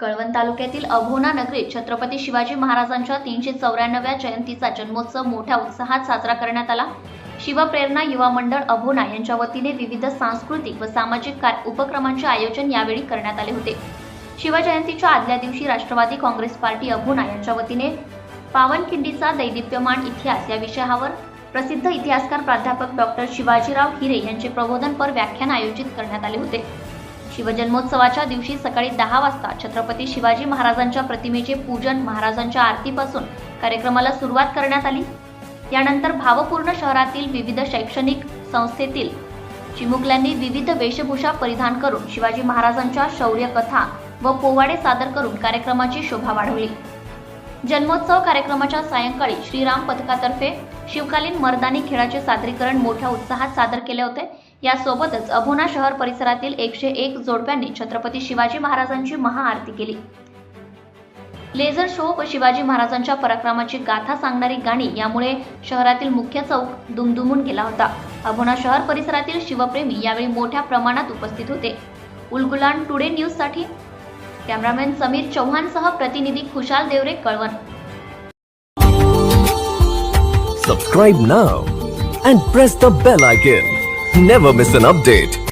कळवण तालुक्यातील अभोना नगरीत छत्रपती शिवाजी महाराजांच्या तीनशे चौऱ्याण्णव्या जयंतीचा जन्मोत्सव मोठ्या उत्साहात साजरा करण्यात आला. शिवप्रेरणा युवा मंडळ अभोना यांच्या वतीने विविध सांस्कृतिक व सामाजिक उपक्रमांचे आयोजन यावेळी करण्यात आले होते. शिवजयंतीच्या आदल्या दिवशी राष्ट्रवादी काँग्रेस पार्टी अभोना यांच्या वतीने पावनखिंडीचा दैदिप्यमान इतिहास या विषयावर प्रसिद्ध इतिहासकार प्राध्यापक डॉक्टर शिवाजीराव हिरे यांचे प्रबोधनपर व्याख्यान आयोजित करण्यात आले होते. शिवजन्मोत्सवाच्या दिवशी सकाळी दहा वाजता छत्रपती शिवाजी महाराजांच्या प्रतिमेचे पूजन महाराजांच्या आरतीपासून कार्यक्रमाला सुरुवात करण्यात आली. यानंतर भावपूर्ण शहरातील विविध शैक्षणिक संस्थेतील चिमुकल्यांनी विविध वेशभूषा परिधान करून शिवाजी महाराजांच्या शौर्य कथा व पोवाडे सादर करून कार्यक्रमाची शोभा वाढवली. जन्मोत्सव कार्यक्रमाच्या सायंकाळी श्रीराम पथकातर्फे शिवकालीन मर्दानी खेळाचे सादरीकरण मोठ्या उत्साहात सादर केले होते. यासोबतच अभोना शहर परिसरातील एकशे एक जोडप्यांनी छत्रपती शिवाजी महाराजांची महाआरती केली. लेझर शो व शिवाजी महाराजांच्या पराक्रमाची गाथा सांगणारी गाणी यामुळे शहरातील मुख्य चौक दुमदुमून गेला होता. अभोना शहर परिसरातील शिवप्रेमी यावेळी मोठ्या प्रमाणात उपस्थित होते. उलगुलान टुडे न्यूजसाठी कॅमेरामॅन समीर चव्हाणसह प्रतिनिधी Khushal Deore Kalwan Subscribe now and press the bell icon. Never miss an update.